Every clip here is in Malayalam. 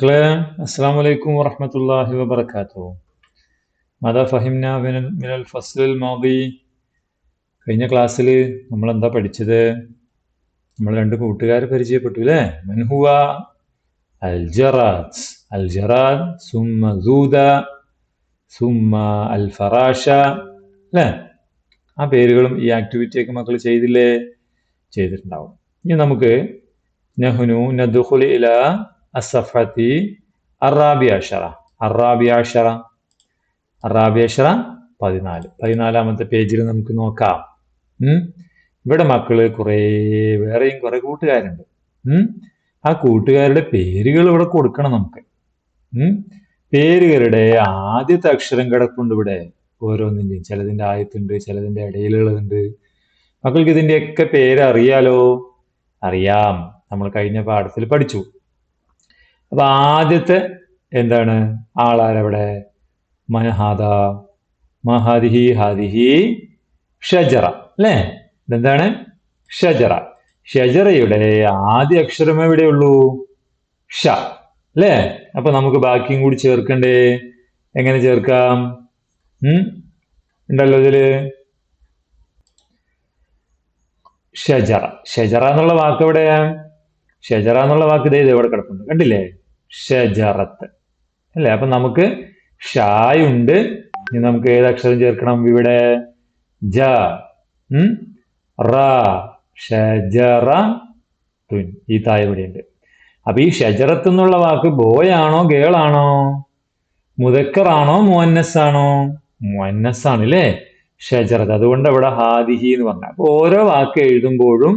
മക്കളെ അസ്സാം വലൈക്കും വറഹമത്തല്ലാഹി വബർക്കാത്തു മത ഫഹിംന മിനൽ ഫസ്ലുൽ മാദി. കഴിഞ്ഞ ക്ലാസ്സിൽ നമ്മൾ എന്താ പഠിച്ചത്? നമ്മൾ രണ്ട് കൂട്ടുകാരെ പരിചയപ്പെട്ടു അല്ലേ മൻഹുവ അൽ ജറാദ്. അൽ ജറാദ് സുമ സൂദ സുമ അൽ ഫറാഷ. അല്ലേ ആ പേരുകളും ഈ ആക്ടിവിറ്റിയൊക്കെ മക്കൾ ചെയ്തില്ലേ? ചെയ്തിട്ടുണ്ടാവും. ഇനി നമുക്ക് നഹ്നു നദ്ഖുലു ഇലാ അസഫത്തി അറാബിയാഷറ അറാബിയാഷറ അറാബിയാഷറ പതിനാല്. പതിനാലാമത്തെ പേജിൽ നമുക്ക് നോക്കാം. ഇവിടെ മക്കൾ കുറേ വേറെയും കുറെ കൂട്ടുകാരുണ്ട്. ആ കൂട്ടുകാരുടെ പേരുകൾ ഇവിടെ കൊടുക്കണം നമുക്ക്. പേരുകളുടെ ആദ്യത്തെ അക്ഷരം കിടപ്പുണ്ട് ഇവിടെ. ഓരോന്നിന്റെയും ചിലതിന്റെ ആയത്തുണ്ട് ചിലതിന്റെ ഇടയിലുള്ളതുണ്ട്. മക്കൾക്ക് ഇതിന്റെയൊക്കെ പേര് അറിയാലോ അറിയാം. നമ്മൾ കഴിഞ്ഞ പാഠത്തിൽ പഠിച്ചു. അപ്പൊ ആദ്യത്തെ എന്താണ്? ആളാരവിടെ? മനഹാദ മഹാദിഹി ഹാദിഹി ഷജറ. അല്ലേ? ഇതെന്താണ്? ഷജറ. ഷജറയുടെ ആദ്യ അക്ഷരം എവിടെയുള്ളൂ ഷ. അല്ലേ? അപ്പൊ നമുക്ക് ബാക്കിയും കൂടി ചേർക്കണ്ടേ? എങ്ങനെ ചേർക്കാം? ഉണ്ടല്ലോ ഇതിൽ. ഷജറ. ഷജറ എന്നുള്ള വാക്ക് എവിടെയാ? ഷജറ എന്നുള്ള വാക്ക് ഇതേ എവിടെ കിടപ്പുണ്ട്. കണ്ടില്ലേ? ഷജറത്ത്. അല്ലേ? അപ്പൊ നമുക്ക് ഷായുണ്ട് ഇനി നമുക്ക് ഏത് അക്ഷരം ചേർക്കണം ഇവിടെ? ജ. റ. ഷജറ തുൻ. ഈ തായ ഇവിടെയുണ്ട് അപ്പൊ ഈ ഷജറത്ത് എന്നുള്ള വാക്ക് ബോയ് ആണോ ഗേൾ ആണോ? മുതക്കറാണോ മുവന്നസ് ആണോ? മുവന്നസ് ആണ് അല്ലേ ഷജറത്ത്. അതുകൊണ്ട് അവിടെ ഹാദിഹി എന്ന് പറഞ്ഞ. അപ്പൊ ഓരോ വാക്ക് എഴുതുമ്പോഴും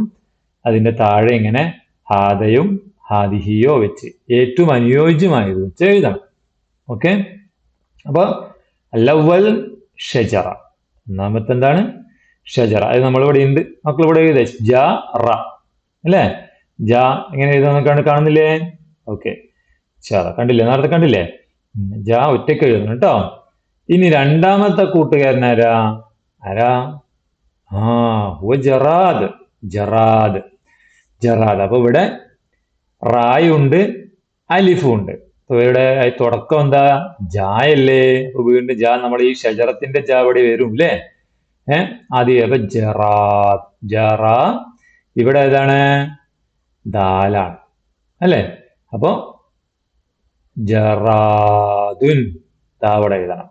അതിന്റെ താഴെ ഇങ്ങനെ ഹാദയും ഹാദിഹിയോ വെച്ച് ഏറ്റവും അനുയോജ്യമായത് വെച്ച് എഴുതണം ഓക്കെ അപ്പൊ ലവൽ ഷജറ. ഒന്നാമത്തെ എന്താണ് ഷജറ. അത് നമ്മളിവിടെ ഉണ്ട് മക്കൾ ഇവിടെ എഴുതേ ജ റ. അല്ലേ? ജ എങ്ങനെ എഴുതാന്ന് കാണുന്നില്ലേ? ഓക്കെ ചറ കണ്ടില്ലേ? നേരത്തെ കണ്ടില്ലേ? ജ ഒറ്റയ്ക്ക് എഴുതണം കേട്ടോ. ഇനി രണ്ടാമത്തെ കൂട്ടുകാരൻ ആരാ? ആ ഹുവ ജറാദ്. ജറാദ്. ജറാദ്. അപ്പൊ ഇവിടെ റായുണ്ട് അലിഫും ഉണ്ട് ഇവിടെ തുടക്കം എന്താ? ജായല്ലേ? വീണ്ടും ജാ നമ്മൾ ഈ ഷജറത്തിന്റെ ജാ ഇവിടെ വരും അല്ലേ ഏഹ് ആദ്യം അപ്പൊ ജറാ ജറാ. ഇവിടെ ഏതാണ്? ദാലാണ്. അല്ലേ? അപ്പൊ ജറാദുൻ. ദാ ഇവിടെ എഴുതണം.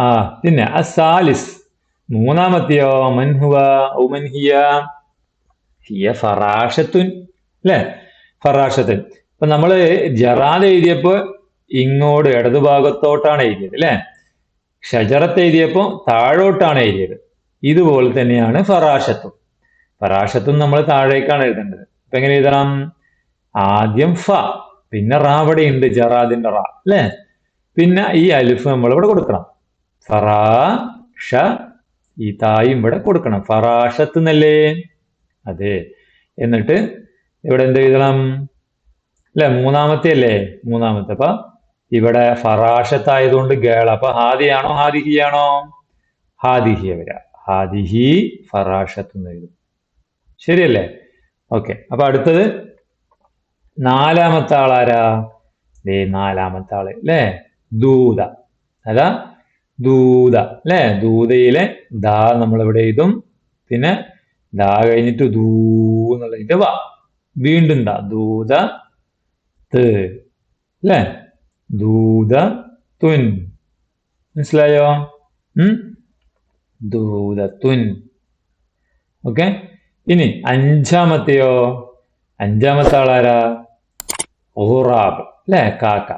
ആ പിന്നെ അസാലിസ്. മൂന്നാമത്തെയോ? മൻഹുവ ഉമൻഹിയ ഹിയ. ഫറാഷത്തുൻ. അല്ലേ ഫറാഷത്തുൻ അപ്പൊ നമ്മൾ ജറാൽ എഴുതിയപ്പോൾ ഇങ്ങോട്ട് ഇടതുഭാഗത്തോട്ടാണ് എഴുതിയത് അല്ലേ? ഷജറത്ത് എഴുതിയപ്പോൾ താഴോട്ടാണ് എഴുതിയത്. ഇതുപോലെ തന്നെയാണ് ഫറാഷത്തും. ഫറാഷത്തും നമ്മൾ താഴേക്കാണ് എഴുതേണ്ടത്. അപ്പൊ എങ്ങനെ എഴുതണം? ആദ്യം ഫ പിന്നെ റാവടെ ഉണ്ട് ജറാദിന്റെ റാ അല്ലേ? പിന്നെ ഈ അലിഫ് നമ്മൾ ഇവിടെ കൊടുക്കണം. ഫറാ ഷ ഈ തായും ഇവിടെ കൊടുക്കണം. ഫറാഷത്ത് എന്നല്ലേ? അതെ. എന്നിട്ട് ഇവിടെ എന്ത് എഴുതണം? അല്ലെ മൂന്നാമത്തെ അല്ലേ മൂന്നാമത്തെ. അപ്പൊ ഇവിടെ ഫറാഷത്തായതുകൊണ്ട് ഗേൾ അപ്പൊ ഹാദിയാണോ ഹാദിഹിയാണോ? ഹാദിഹിയ വരാ. ഹാദിഹി ഫറാഷത്ത് എന്ന് എഴുതും. ശരിയല്ലേ? ഓക്കെ. അപ്പൊ അടുത്തത്. നാലാമത്തെ ആളാരാ ദേ നാലാമത്തെ ആൾ. അല്ലേ? ദൂത. അതാ ദൂത. അല്ലേ? ദൂതയിലെ ദാ നമ്മളിവിടെ എഴുതും? പിന്നെ ദാ കഴിഞ്ഞിട്ട് ദൂ എന്നുള്ളതിന്റെ വാ. വീണ്ടും എന്താ ദൂത ത്. അല്ലേ ദൂത തുൻ. മനസ്സിലായോ? തുൻ. ഓക്കെ? ഇനി അഞ്ചാമത്തെയോ? അഞ്ചാമത്തെ ആളാരാ? ഓറാബ് അല്ലേ കാക്ക.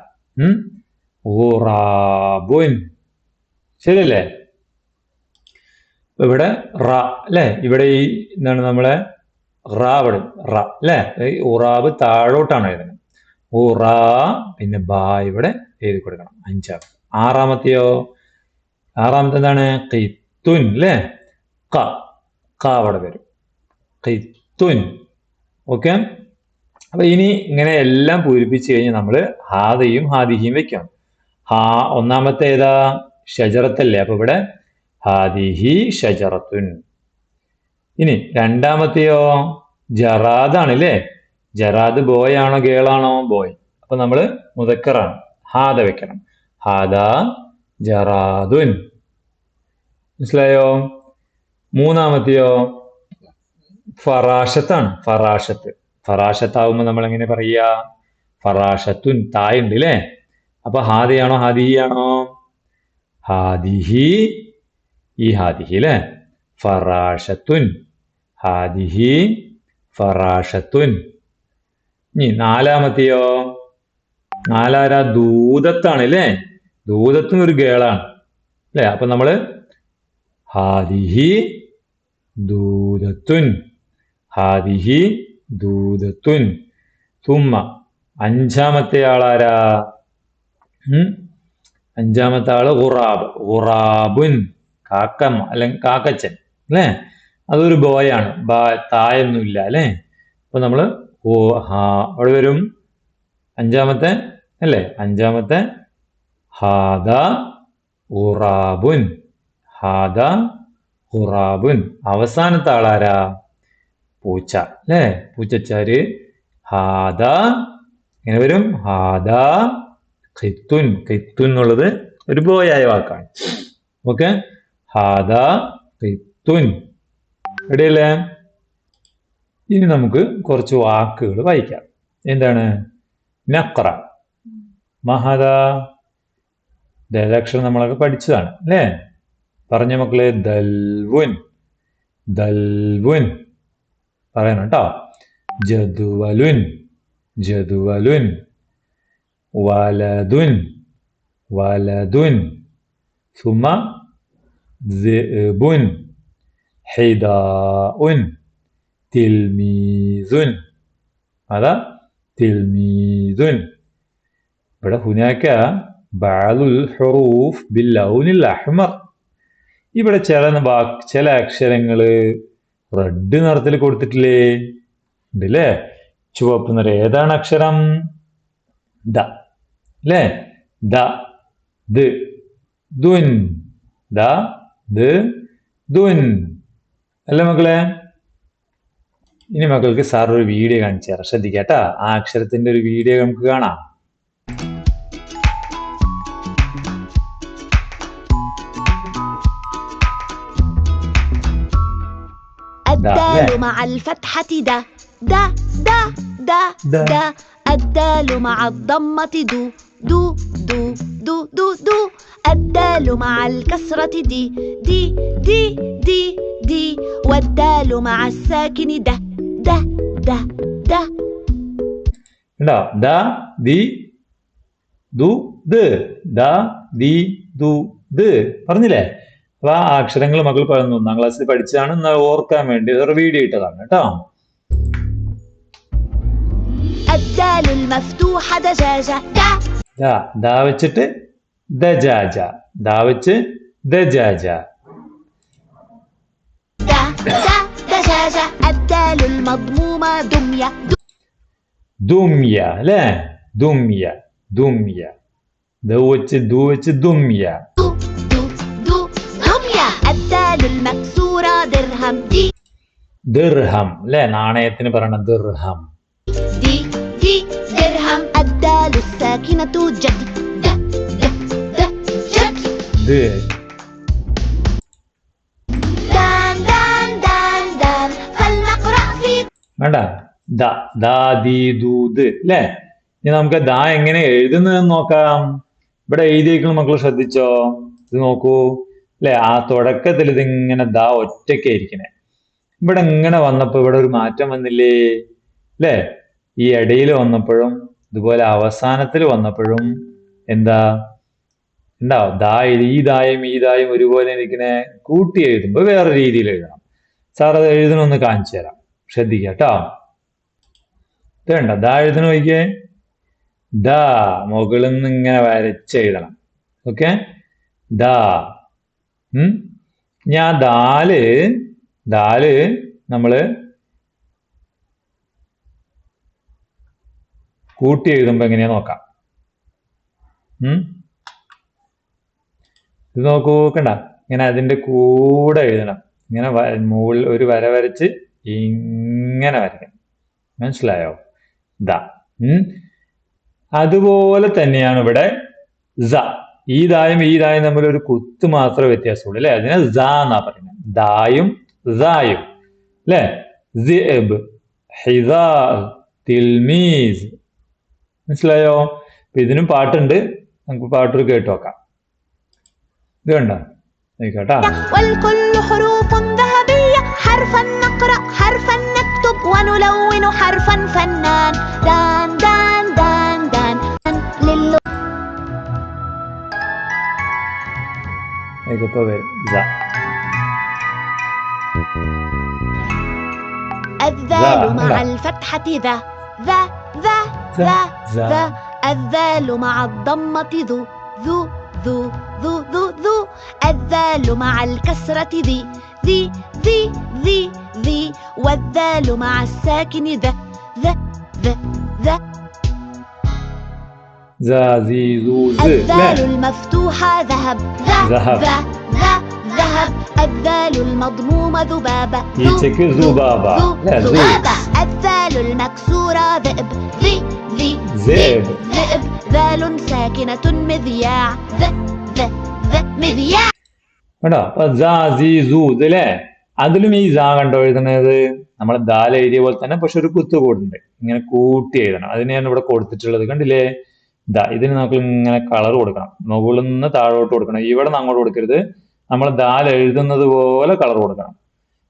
ഊറാബുൻ. ശരിയല്ലേ? ഇവിടെ റ. അല്ലേ ഇവിടെ ഈ എന്താണ് നമ്മളെ റ റ അല്ലേ ഈ ഉറാവ് താഴോട്ടാണ് എഴുതണം ഉറാ പിന്നെ ബാ ഇവിടെ എഴുതി കൊടുക്കണം. അഞ്ചാം. ആറാമത്തെയോ? ആറാമത്തെ എന്താണ്? കിത്തുൻ അല്ലേ ക ക അവിടെ വരും. കിത്തുൻ ഓക്കെ? അപ്പൊ ഇനി ഇങ്ങനെ എല്ലാം പൂരിപ്പിച്ച് കഴിഞ്ഞാൽ നമ്മൾ ഹാദയും ഹാദിഹിയും വെക്കണം. ഹാ ഒന്നാമത്തെ ഏതാ? ഷജറത്തല്ലേ. അപ്പൊ ഇവിടെ ഹാദിഹി ഷജറത്തുൻ. ഇനി രണ്ടാമത്തെയോ? ജറാദാണ് അല്ലേ ജറാദ് ബോയ് ആണോ ഗേൾ ആണോ ബോയ്. അപ്പൊ നമ്മൾ മുതക്കറാണ് ഹാദ വെക്കണം. ഹാദ ജറാദുൻ. മനസ്സിലായോ? മൂന്നാമത്തെയോ? ഫറാഷത്താണ്. ഫറാഷത്ത്. ഫറാഷത്താവുമ്പോ നമ്മൾ എങ്ങനെ പറയാ? ഫറാഷത്തുൻ തായുണ്ട് അല്ലേ അപ്പൊ ഹാദിയാണോ ഹാദിഹിയാണോ ഹാദിഹി ഈ ഹാദിഹി അല്ലേ ഫറാഷത്തുൻ. ഹാദിഹി ഫറാഷത്തുൻ. ഇനി നാലാമത്തെയോ? നാലാരാ? ദൂതത്താണ് അല്ലേ? ദൂതത്തിന് ഒരു ഗേളാണ്. അല്ലേ? അപ്പൊ നമ്മൾ ഹാദിഹി ദൂതത്തുൻ. ഹാദിഹി ദൂതത്തുൻ. തുമ്മ. അഞ്ചാമത്തെ ആളാരാ? അഞ്ചാമത്തെ ആൾ ഖുറാബ്. ഖുറാബുൻ. കാക്കമ്മ അല്ലെങ്കിൽ കാക്കച്ചൻ. അല്ലേ അതൊരു ബോയാണ് ബാ തായൊന്നുമില്ല അല്ലേ അപ്പൊ നമ്മൾ ഓ ഹാ അവിടെ വരും. അഞ്ചാമത്തെ അല്ലേ? അഞ്ചാമത്തെ ഹാദ ഉറാബുൻ. ഹാദ ഉറാബുൻ. അവസാനത്തെ ആളാരാ? പൂച്ച അല്ലേ പൂച്ചച്ചാര്. ഹാദ എങ്ങനെ വരും. ഹാദ ഖിത്തുൻ. ഖിത്തുൻ എന്നുള്ളത് ഒരു ബോയായ വാക്കാണ്. ഓക്കെ? ഹാദ ഖിത്തുൻ റെഡിയല്ലേ ഇനി നമുക്ക് കുറച്ച് വാക്കുകൾ വായിക്കാം എന്താണ് നക്ര മഹദ ദലക്ഷരം നമ്മളൊക്കെ പഠിച്ചതാണ് അല്ലേ പറഞ്ഞ മക്കളെ ദൽവുൻ ദൽവുൻ പറയണം കേട്ടോ ജദുവലുൻ ജദുവലുൻ വലതുൻ വലതുൻ ثم ذئب حذاء تلميذ هذا تلميذ ഇവിടെ ഹുനാക്ക ബാലുൽ ഹുറൂഫ് ബില്ലൗനിൽ അഹ്മർ ഇവിടെ ചില വാക്ക് ചില അക്ഷരങ്ങള് റെഡ് നിറത്തിൽ കൊടുത്തിട്ടില്ലേ ഉണ്ടല്ലേ ചുവപ്പ് നിറം ഏതാണ് അക്ഷരം ദ അല്ലേ ദ ദ് ദുൻ ദ ദ് ദുൻ അല്ലേ മക്കളെ ഇനി മക്കൾക്ക് സാർ ഒരു വീഡിയോ കാണിച്ചു തരാം ശ്രദ്ധിക്കാട്ടാ ആ അക്ഷരത്തിന്റെ ഒരു വീഡിയോ നമുക്ക് കാണാം الدال لا. مع الفتحة دا دا دا دا دا. دا الدال مع الضمة دو دو دو دو دو دو الدال مع الكسرة دي دي دي دي دي والدال مع الساكن ده ده ده ده ഉണ്ടോ ദ ദി ദു ദ് ദ ദി ദു ദ് പറഞ്ഞില്ലേ അപ്പൊ ആ അക്ഷരങ്ങൾ മക്കൾ പറഞ്ഞു ഒന്നാം ക്ലാസ്സിൽ പഠിച്ചതാണ് ഇന്ന് ഓർക്കാൻ വേണ്ടി ഒരു വീഡിയോ ഇട്ടതാണ് കേട്ടോ الدال المفتوحة دجاجة دا ദാ വെച്ചിട്ട് ദജാജ ദാ ദജാജ ദുമ്യ അല്ലേ? ദുമ്യ ദുമ്യ ദ വെച്ച് ദു വെച്ച് ദിർഹം. അല്ലെ? നാണയത്തിന് പറയണം ദിർഹം. na tu jadi jadi വേണ്ട. ദ ദാ ദീ ദൂത് അല്ലേ ഇനി നമുക്ക് ദാ എങ്ങനെ എഴുതുന്നത് നോക്കാം. ഇവിടെ എഴുതിയേക്കുന്ന മക്കൾ ശ്രദ്ധിച്ചോ? ഇത് നോക്കൂ. അല്ലെ ആ തുടക്കത്തിൽ ഇതിങ്ങനെ ദാ ഒറ്റയ്ക്കായിരിക്കണേ ഇവിടെ ഇങ്ങനെ വന്നപ്പോൾ ഇവിടെ ഒരു മാറ്റം വന്നില്ലേ? അല്ലേ ഈ ഇടയിൽ വന്നപ്പോഴും ഇതുപോലെ അവസാനത്തിൽ വന്നപ്പോഴും എന്താ ഉണ്ടാവും ദാ ഈ ദായും ഈ ദായും ഒരുപോലെ എനിക്കിനെ കൂട്ടി എഴുതുമ്പോൾ വേറെ രീതിയിൽ എഴുതണം. സാർ അത് എഴുതണമെന്ന് കാണിച്ചു തരാം. ശ്രദ്ധിക്കുക കേട്ടോ. വേണ്ട ദാ എഴുതണ നോക്കിയേ. ദാ മുകളിൽ നിന്ന് ഇങ്ങനെ വരച്ചെഴുതണം ഓക്കെ? ദാ. ഞാൻ ദാൽ ദാൽ നമ്മൾ കൂട്ടി എഴുതുമ്പോൾ എങ്ങനെയാ നോക്കാം? ഇത് നോക്കൂ കണ്ട? ഇങ്ങനെ അതിന്റെ കൂടെ എഴുതണം. ഇങ്ങനെ മുകളിൽ ഒരു വര വരച്ച് ഇങ്ങനെ വരയ്ക്കണം. മനസ്സിലായോ? ദാ. അതുപോലെ തന്നെയാണ് ഇവിടെ സ. ഈ ദായും ഈ ദായും തമ്മിൽ ഒരു കുത്ത് മാത്രമേ വ്യത്യാസമുള്ളൂ അല്ലെ? അതിനെ സ എന്നാ പറയുന്നത്. ദായും സായും. അല്ലെ? മനസ്സിലായോ അപ്പൊ ഇതിനും പാട്ടുണ്ട് നമുക്ക് പാട്ടൊരു കേട്ട് നോക്കാം ഇത് കണ്ടോ കേട്ടാ والكل حروف ذهبية حرفا نقرأ حرفا نكتب ونلون حرفا فنان دان دان دان دان للو ഇതിപ്പോ വരും സ الذال ذا، مع لا. الفتحة ذا ذا ذا ذا الذال مع الضمة ذو ذو ذو ذو ذو ذو الذال مع الكسرة ذي ذي ذي ذي ذي والذال مع الساكن ذا ذا ذا ذا ذا ذي ذو ذي الذال المفتوحة ذهب ذهب. ذهب. الذال المضمومة ذبابة ذبابة ذبابة الذال المكسورة ذئب ذي ذي ذئب. ذئب ذال ساكنة مذياع ذ ذ ذ مذياع കേട്ടോ അപ്പൊ സ സി സു ഇത് അല്ലേ അതിലും ഈ സ കണ്ടോ എഴുതുന്നത് നമ്മൾ ദാൽ എഴുതിയ പോലെ തന്നെ പക്ഷെ ഒരു കുത്ത് കൂടുന്നുണ്ട് ഇങ്ങനെ കൂട്ടി എഴുതണം അതിനെയാണ് ഇവിടെ കൊടുത്തിട്ടുള്ളത് കണ്ടില്ലേ ദാ ഇതിന് നമുക്ക് ഇങ്ങനെ കളർ കൊടുക്കണം മുകളിൽ നിന്ന് താഴോട്ട് കൊടുക്കണം ഇവിടെ നിന്ന് അങ്ങോട്ട് കൊടുക്കരുത് നമ്മൾ ദാൽ എഴുതുന്നത് പോലെ കളർ കൊടുക്കണം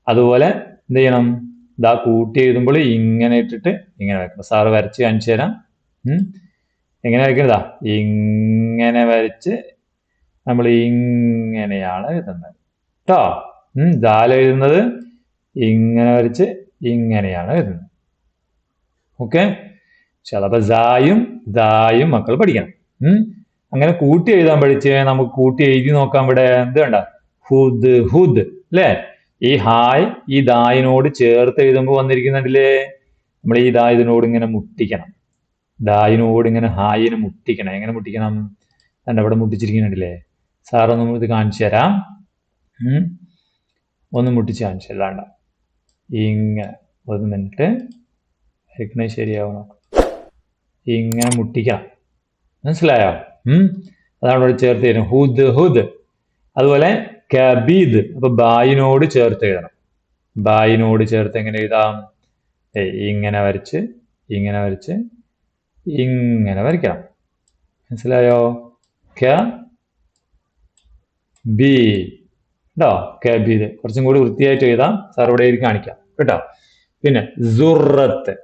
അതുപോലെ എന്ത് ചെയ്യണം ദാ കൂട്ടി എഴുതുമ്പോൾ ഇങ്ങനെ ഇട്ടിട്ട് ഇങ്ങനെ വരയ്ക്കണം സാറ് വരച്ച് കാണിച്ചു തരാം. എങ്ങനെ വരയ്ക്കുന്നതാ ഇങ്ങനെ വരച്ച് നമ്മൾ ഇങ്ങനെയാണ് എഴുതുന്നത്. കേട്ടോ ദാല എഴുതുന്നത് ഇങ്ങനെ വരച്ച് ഇങ്ങനെയാണ് എഴുതുന്നത്. ഓക്കെ? ചിലപ്പോൾ ദായും ദായും മക്കൾ പഠിക്കണം. അങ്ങനെ കൂട്ടി എഴുതാൻ പഠിച്ച് നമുക്ക് കൂട്ടി എഴുതി നോക്കാൻ ഇവിടെ. എന്ത് വേണ്ട ഹുദ് ഹുദ് അല്ലേ? ഈ ഹായ് ഈ ദായിനോട് ചേർത്ത് എഴുതുമ്പോൾ വന്നിരിക്കുന്നുണ്ടല്ലേ? നമ്മൾ ഈ ദായതിനോട് ഇങ്ങനെ മുട്ടിക്കണം. ദായിനോട് ഇങ്ങനെ ഹായിനെ മുട്ടിക്കണം. എങ്ങനെ മുട്ടിക്കണം? കണ്ട അവിടെ മുട്ടിച്ചിരിക്കുന്നുണ്ടല്ലേ? സാറൊന്നും ഇത് കാണിച്ചു തരാം. ഒന്ന് മുട്ടിച്ച് കാണിച്ചു അല്ലാണ്ട ഇങ്ങനെ. ഒരു മിനിറ്റ്. വരയ്ക്കണേ ശരിയാവണം ഇങ്ങനെ മുട്ടിക്കണം. മനസ്സിലായോ? അതാണ് ഇവിടെ ചേർത്ത് തരും ഹുദ് ഹുദ്. അതുപോലെ കബീദ്. അപ്പൊ ബായിനോട് ചേർത്ത് എഴുതണം. ബായിനോട് ചേർത്ത് എങ്ങനെ എഴുതാം? ഇങ്ങനെ വരച്ച് ഇങ്ങനെ വരച്ച് ഇങ്ങനെ വരയ്ക്കണം. മനസ്സിലായോ? ക ബി. കേട്ടോ കബീദ്. കുറച്ചും കൂടി വൃത്തിയായിട്ട് എഴുതാം. സാർ ഇവിടെ കാണിക്കാം. കേട്ടോ? പിന്നെ സുറത്ത്.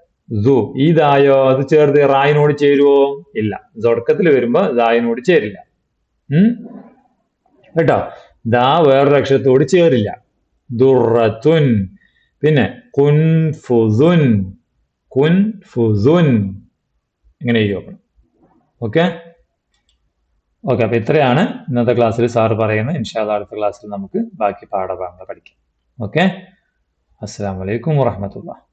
സു. ദായോ അത് ചേർത്ത് റായിനോട് ചേരുവോ? ഇല്ല. തുടക്കത്തിൽ വരുമ്പോ ദായിനോട് ചേരില്ല. ഉം? കേട്ടോ? ദാ വേറൊരു അക്ഷരത്തോട് ചേരില്ല ദുറത്തുൻ. പിന്നെ കുൻഫുസുൻ കുൻഫുസുൻ ഇങ്ങനെ എഴുതി ഓക്കെ? ഓക്കെ അപ്പൊ ഇത്രയാണ് ഇന്നത്തെ ക്ലാസ്സിൽ സാറ് പറയുന്നത്. ഇൻഷാല്ല അടുത്ത ക്ലാസ്സിൽ നമുക്ക് ബാക്കി പാഠഭാഗങ്ങൾ പഠിക്കാം. ഓക്കെ? അസ്സാം വലൈക്കും വാഹമത്തുള്ള